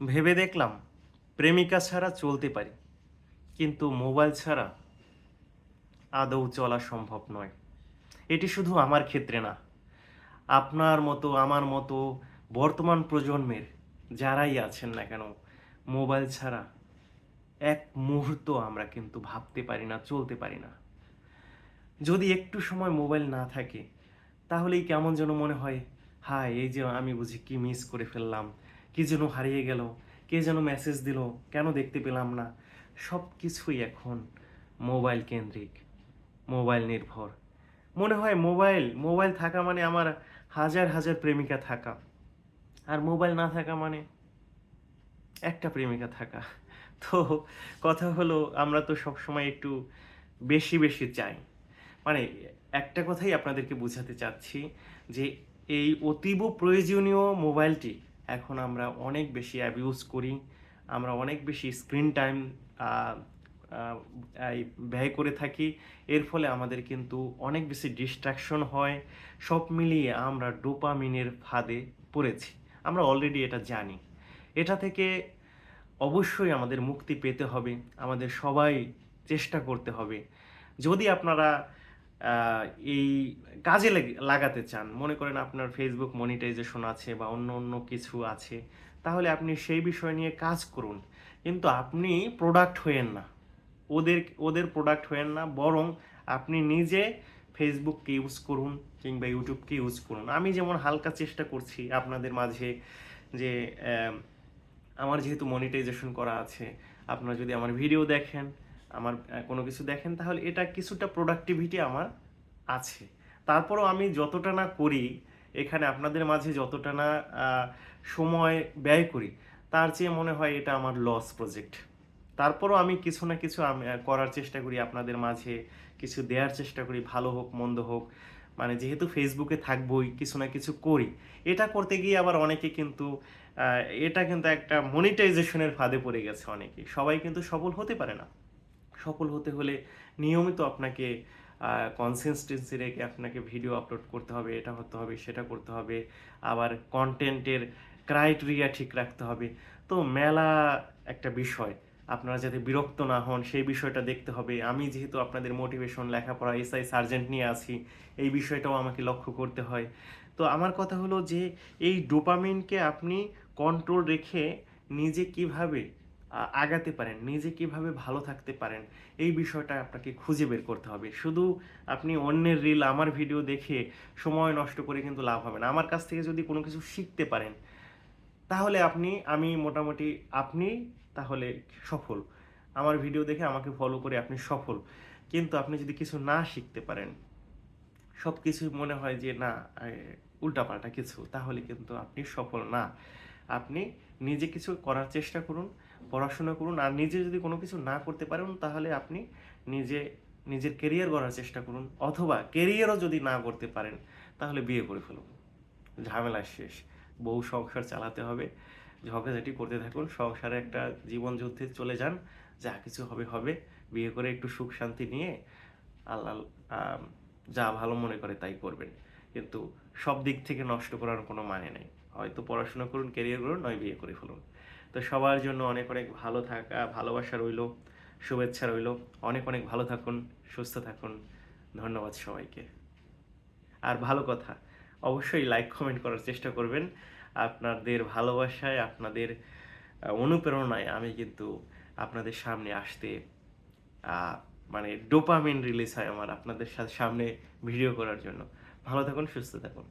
ভেবে দেখলাম প্রেমিকা ছাড়া চলতে পারি, কিন্তু মোবাইল ছাড়া আদৌ চলা সম্ভব নয়। এটি শুধু আমার ক্ষেত্রে না, আপনার মতো, আমার মতো বর্তমান প্রজন্মের যারাই আছেন না কেন, মোবাইল ছাড়া এক মুহূর্ত আমরা কিন্তু ভাবতে পারি না, চলতে পারি না। যদি একটু সময় মোবাইল না থাকে, তাহলেই কেমন যেন মনে হয়, হায়, এই যে আমি বুঝি কি মিস করে ফেললাম কি যেন হারিয়ে গেল, কে যেন মেসেজ দিল, কেন দেখতে পেলাম না। সব কিছুই এখন মোবাইল কেন্দ্রিক মোবাইল নির্ভর। মনে হয় মোবাইল মোবাইল থাকা মানে আমার হাজার হাজার প্রেমিকা থাকা। আর মোবাইল না থাকা মানে একটা প্রেমিকা থাকা। তো কথা হলো, আমরা তো সবসময় একটু বেশি বেশি চাই। মানে একটা কথাই আপনাদেরকে বোঝাতে চাচ্ছি যে এই অতীব প্রয়োজনীয় মোবাইলটি এখন আমরা অনেক বেশি অ্যাবিউজ করি, আমরা অনেক বেশি স্ক্রিন টাইম ব্যয় করে থাকি। এর ফলে আমাদের কিন্তু অনেক বেশি ডিস্ট্রাকশন হয়। সব মিলিয়ে আমরা ডোপামিনের ফাঁদে পড়েছি। আমরা অলরেডি এটা জানি। এটা থেকে অবশ্যই আমাদের মুক্তি পেতে হবে। আমাদের সবাই চেষ্টা করতে হবে। যদি আপনারা এই কাজে লেগে- লাগাতে চান। মনে করেন আপনার ফেসবুক মনিটাইজেশন আছে বা অন্য অন্য কিছু আছে, তাহলে আপনি সেই বিষয় নিয়ে কাজ করুন। কিন্তু আপনি প্রোডাক্ট হয়েন না। ওদের ওদের প্রোডাক্ট হয়েন না, বরং আপনি নিজে ফেসবুককে ইউজ করুন কিংবা ইউটিউবকে ইউজ করুন। আমি যেমন হালকা চেষ্টা করছি আপনাদের মাঝে যে আমার যেহেতু মনিটাইজেশন করা আছে, আপনারা যদি আমার ভিডিও দেখেন আমার কোনো কিছু দেখেন, তাহলে এটা কিছুটা প্রোডাক্টিভিটি আমার আছে। তারপরও আমি যতটা না করি, এখানে আপনাদের মাঝে যতটা না সময় ব্যয় করি, তার চেয়ে মনে হয় এটা আমার লস প্রজেক্ট তারপরও আমি কিছু না কিছু করার চেষ্টা করি, আপনাদের মাঝে কিছু দেওয়ার চেষ্টা করি, ভালো হোক, মন্দ হোক। মানে যেহেতু ফেসবুকে থাকবোই, কিছু না কিছু করি। এটা করতে গিয়ে আবার অনেকে কিন্তু এটা কিন্তু একটা মনিটাইজেশনের ফাঁদে পড়ে গেছে অনেকে। সবাই কিন্তু সফল হতে পারে না। সফল হতে হলে নিয়মিত আপনাকে কনসিস্টেন্সি রেখে আপনাকে ভিডিও আপলোড করতে হবে, এটা করতে হবে, সেটা করতে হবে, আবার কন্টেন্টের ক্রাইটেরিয়া ঠিক রাখতে হবে। তো মেলা একটা বিষয়, আপনারা যাতে বিরক্ত না হন, সেই বিষয়টা দেখতে হবে। আমি যেহেতু আপনাদের মোটিভেশন লেখাপড়া এসআই সার্জেন্ট নিয়ে আছি, এই বিষয়টাও আমাকে লক্ষ্য করতে হয়। তো আমার কথা হলো যে, এই ডোপামিনকে আপনি কন্ট্রোল রেখে নিজে কীভাবে আগাতে পারেন, নিজে কীভাবে ভালো থাকতে পারেন, এই বিষয়টা আপনাকে খুঁজে বের করতে হবে। শুধু আপনি অন্যের রিল আমার ভিডিও দেখে সময় নষ্ট করে কিন্তু লাভ হবে না। আমার কাছ থেকে যদি কোনো কিছু শিখতে পারেন, তাহলে আপনি, আমি মোটামুটি আপনি, তাহলে সফল। আমার ভিডিও দেখে আমাকে ফলো করে আপনি সফল। কিন্তু আপনি যদি কিছু না শিখতে পারেন সব কিছু মনে হয় যে, না উল্টাপাল্টা কিছু, তাহলে কিন্তু আপনি সফল না। আপনি নিজে কিছু করার চেষ্টা করুন পড়াশোনা করুন আর নিজে যদি কোনো কিছু না করতে পারেন, তাহলে আপনি নিজে, নিজের কেরিয়ার গড়ার চেষ্টা করুন। অথবা কেরিয়ারও যদি না করতে পারেন, তাহলে বিয়ে করে ফেলুন। ঝামেলা শেষ। বহু সংসার চালাতে হবে, ঝগড়াঝাটি করতে থাকুন, সংসারে একটা জীবন যুদ্ধে চলে যান, যা কিছু হবে হবে। বিয়ে করে একটু সুখ শান্তি নিয়ে আল্লাহ যা ভালো মনে করে তাই করবেন। কিন্তু সব দিক থেকে নষ্ট করার কোনো মানে নেই। হয়তো পড়াশোনা করুন কেরিয়ার করুন নয় বিয়ে করে ফেলুন। তো সবার জন্য অনেক অনেক ভালো থাকা, ভালোবাসা রইল, শুভেচ্ছা রইল। অনেক অনেক ভালো থাকুন, সুস্থ থাকুন। ধন্যবাদ সবাইকে। আর ভালো কথা, অবশ্যই লাইক কমেন্ট করার চেষ্টা করবেন। আপনাদের ভালোবাসায়, আপনাদের অনুপ্রেরণায় আমি কিন্তু আপনাদের সামনে আসতে মানে ডোপামিন রিলিজ হয় আমার আপনাদের সাথে সামনে ভিডিও করার জন্য। ভালো থাকুন, সুস্থ থাকুন।